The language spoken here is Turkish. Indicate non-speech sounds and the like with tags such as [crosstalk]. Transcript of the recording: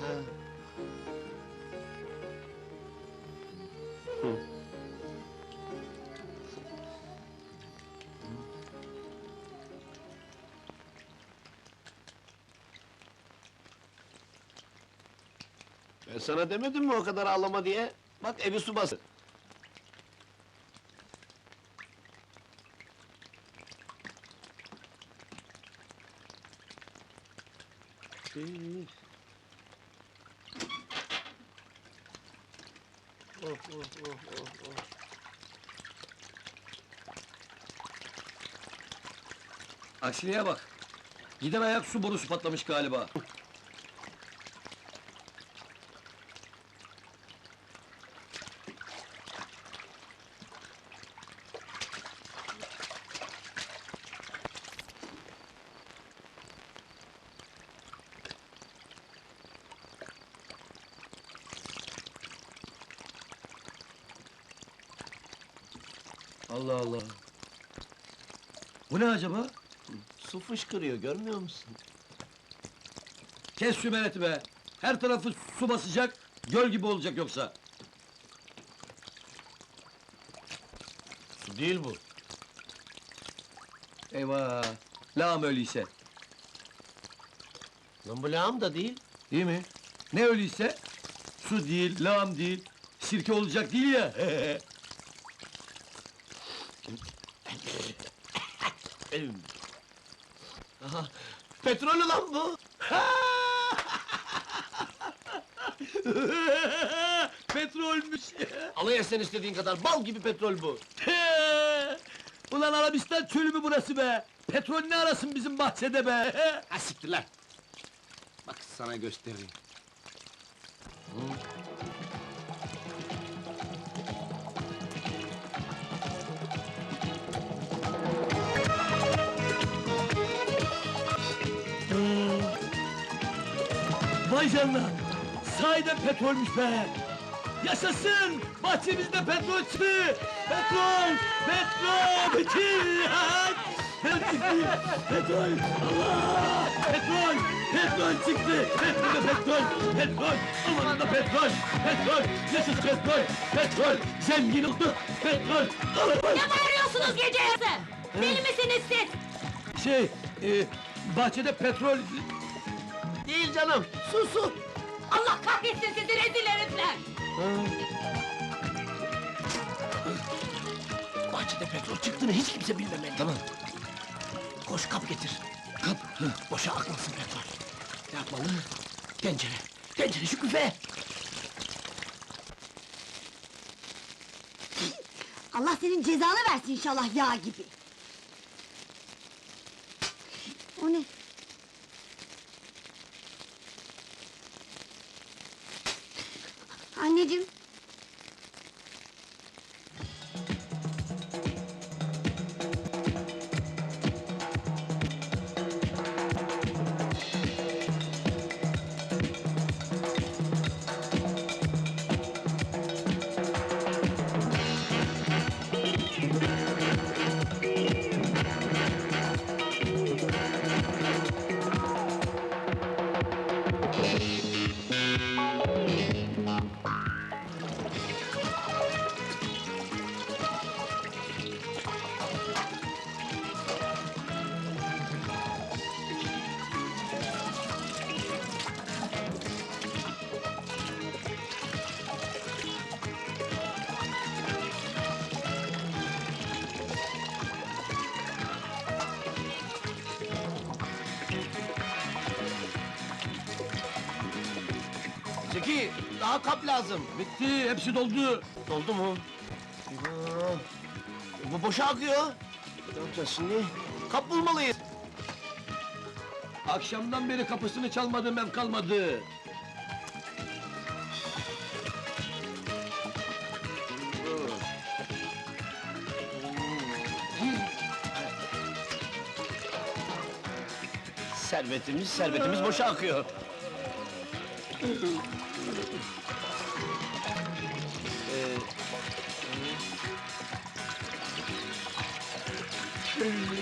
Ben sana demedim mi o kadar ağlama diye? Bak evi su bastı. Oh, oh, oh, oh, oh. Aksiliğe bak. Giden ayak su borusu patlamış galiba. Allah Allah. Bu ne acaba? Su fışkırıyor, görmüyor musun? Kes şu mereti be! Her tarafı su basacak, göl gibi olacak yoksa. Su değil bu. Eyvah! Lağım öyleyse. Lan bu lağım da değil. Değil mi? Ne öyleyse? Su değil, lağım değil, sirke olacak değil ya. [laughs] Aha, petrol lan bu. Petrolmüş! Alay etsen istediğin kadar, bal gibi petrol bu. Ulan Arabistan çölü mü burası be? Petrol ne arasın bizim bahçede be? Ha siktir lan! Bak sana göstereyim. Vay canına! Sahiden petrolmüş be! Yaşasın! Bahçemizde petrol çıktı! Petrol! Petrol! Bitir! Petrol! Allah! Petrol! Petrol çıktı! Petrol! Petrol! Petrol! Aman da petrol! Petrol! Yaşasın petrol! Petrol! Zengin olduk! Petrol! Aman! Ne bağırıyorsunuz gece yarısı? Deli misiniz siz? Şey, e, bahçede petrol... Değil canım, su su! Allah kahretsin sizi rezil herifler! Bahçede petrol çıktığını hiç kimse bilmemeli. Tamam. Koş kap getir. Kap. Boşa akmasın petrol. Ne yapmalı? Tencere, tencere şu küfe! Allah senin cezanı versin inşallah yağ gibi. Онегин. Zeki, daha kap lazım. Bitti, hepsi doldu. Doldu mu? Eyvah! Bu boşa akıyor. Ne yapacağız şimdi? Kap bulmalıyız. Akşamdan beri kapısını çalmadığım ev kalmadı. Servetimiz, servetimiz boşa akıyor. 네. 음.